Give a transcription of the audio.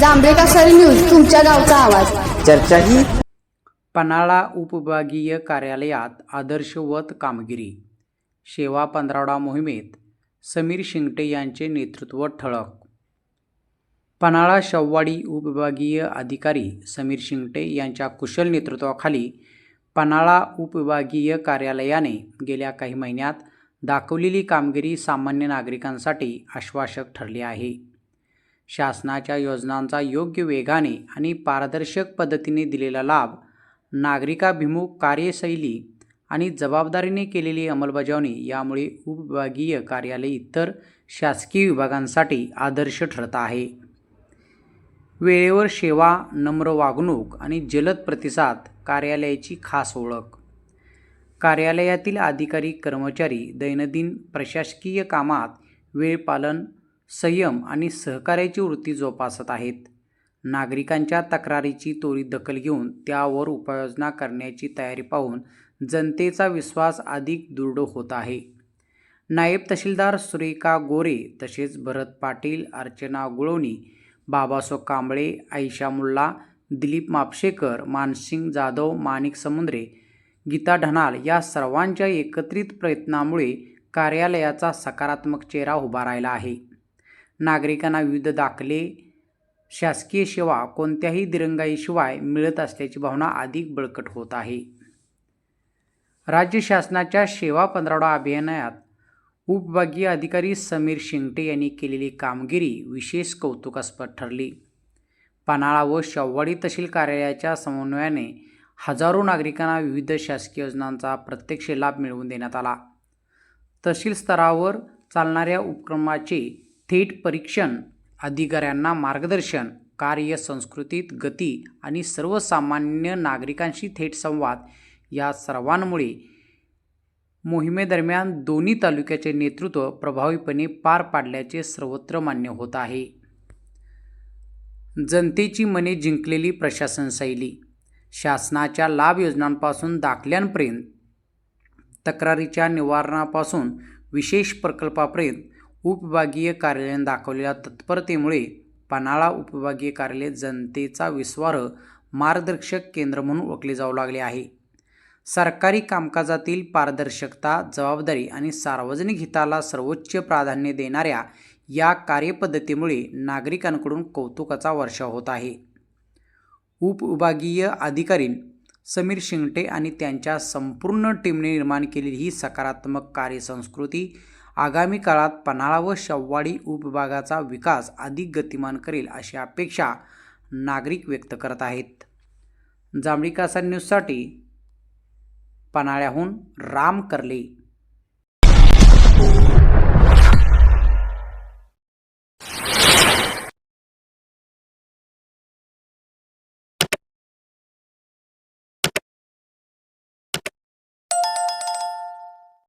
जांभळे कासारी news तुमच्या गावचा आवाज. चर्चा ही पन्हाळा उपविभागीय कार्यालयात आदर्शवत कामगिरी. शेवा पंधरावडा मोहिमेत समीर शिंगटे यांचे नेतृत्व ठळक. पन्हाळा शव्वाडी उपविभागीय अधिकारी समीर शिंगटे यांच्या कुशल नेतृत्वाखाली पन्हाळा उपविभागीय कार्यालयाने गेल्या काही महिन्यात दाखवलेली कामगिरी सामान्य नागरिकांसाठी आश्वासक ठरली आहे. शासनाच्या योजनांचा योग्य वेगाने आणि पारदर्शक पद्धतीने दिलेला लाभ नागरिकाभिमुख कार्यशैली आणि जबाबदारीने केलेली अंमलबजावणी यामुळे उपविभागीय कार्यालय इतर शासकीय विभागांसाठी आदर्श ठरत आहे. वेळेवर सेवा नम्र वागणूक आणि जलद प्रतिसाद कार्यालयाची खास ओळख. कार्यालयातील अधिकारी कर्मचारी दैनंदिन प्रशासकीय कामात वेळपालन संयम आणि सहकार्याची वृत्ती जोपासत आहेत. नागरिकांच्या तक्रारीची त्वरित दखल घेऊन त्यावर उपाययोजना करण्याची तयारी पाहून जनतेचा विश्वास अधिक दृढ होत आहे. नायब तहसीलदार सुरेखा गोरे तसेच भरत पाटील अर्चना गुळवणी बाबासो कांबळे आयशा मुल्ला दिलीप मापशेकर मानसिंग जाधव माणिक समुद्रे गीता ढनाल या सर्वांच्या एकत्रित प्रयत्नामुळे कार्यालयाचा सकारात्मक चेहरा उभा राहिला आहे. नागरिकांना विविध दाखले शासकीय सेवा कोणत्याही दिरंगाईशिवाय मिळत असल्याची भावना अधिक बळकट होत आहे. राज्य शासनाच्या सेवा पंधरावडा अभियानात उपविभागीय अधिकारी समीर शिंगटे यांनी केलेली कामगिरी विशेष कौतुकास्पद ठरली. पन्हाळा व शव्वाडी तहसील कार्यालयाच्या समन्वयाने हजारो नागरिकांना विविध शासकीय योजनांचा प्रत्यक्ष लाभ मिळवून देण्यात आला. तहसील स्तरावर चालणाऱ्या उपक्रमाचे थेट परीक्षण अधिकाऱ्यांना मार्गदर्शन कार्य संस्कृतीत गती आणि सर्वसामान्य नागरिकांशी थेट संवाद या सर्वांमुळे मोहिमेदरम्यान दोन्ही तालुक्याचे नेतृत्व प्रभावीपणे पार पाडल्याचे सर्वत्र मान्य होत आहे. जनतेची मने जिंकलेली प्रशासन शैली शासनाच्या लाभ योजनांपासून दाखल्यांपर्यंत तक्रारीच्या निवारणापासून विशेष प्रकल्पापर्यंत उपविभागीय कार्यालयाने दाखवलेल्या तत्परतेमुळे पन्हाळा उपविभागीय कार्यालय जनतेचा विस्वार मार्गदर्शक केंद्र म्हणून ओळखले जाऊ लागले आहे. सरकारी कामकाजातील पारदर्शकता जबाबदारी आणि सार्वजनिक हिताला सर्वोच्च प्राधान्य देणाऱ्या या कार्यपद्धतीमुळे नागरिकांकडून कौतुकाचा वर्षाव होत आहे. उपविभागीय अधिकारी समीर शिंगटे आणि त्यांच्या संपूर्ण टीमने निर्माण केलेली ही सकारात्मक कार्यसंस्कृती आगामी काळात पन्हाळा व शव्वाडी उपविभागाचा विकास अधिक गतिमान करेल अशी अपेक्षा नागरिक व्यक्त करत आहेत. जांभळी कासा न्यूजसाठी पन्हाळ्याहून राम करले.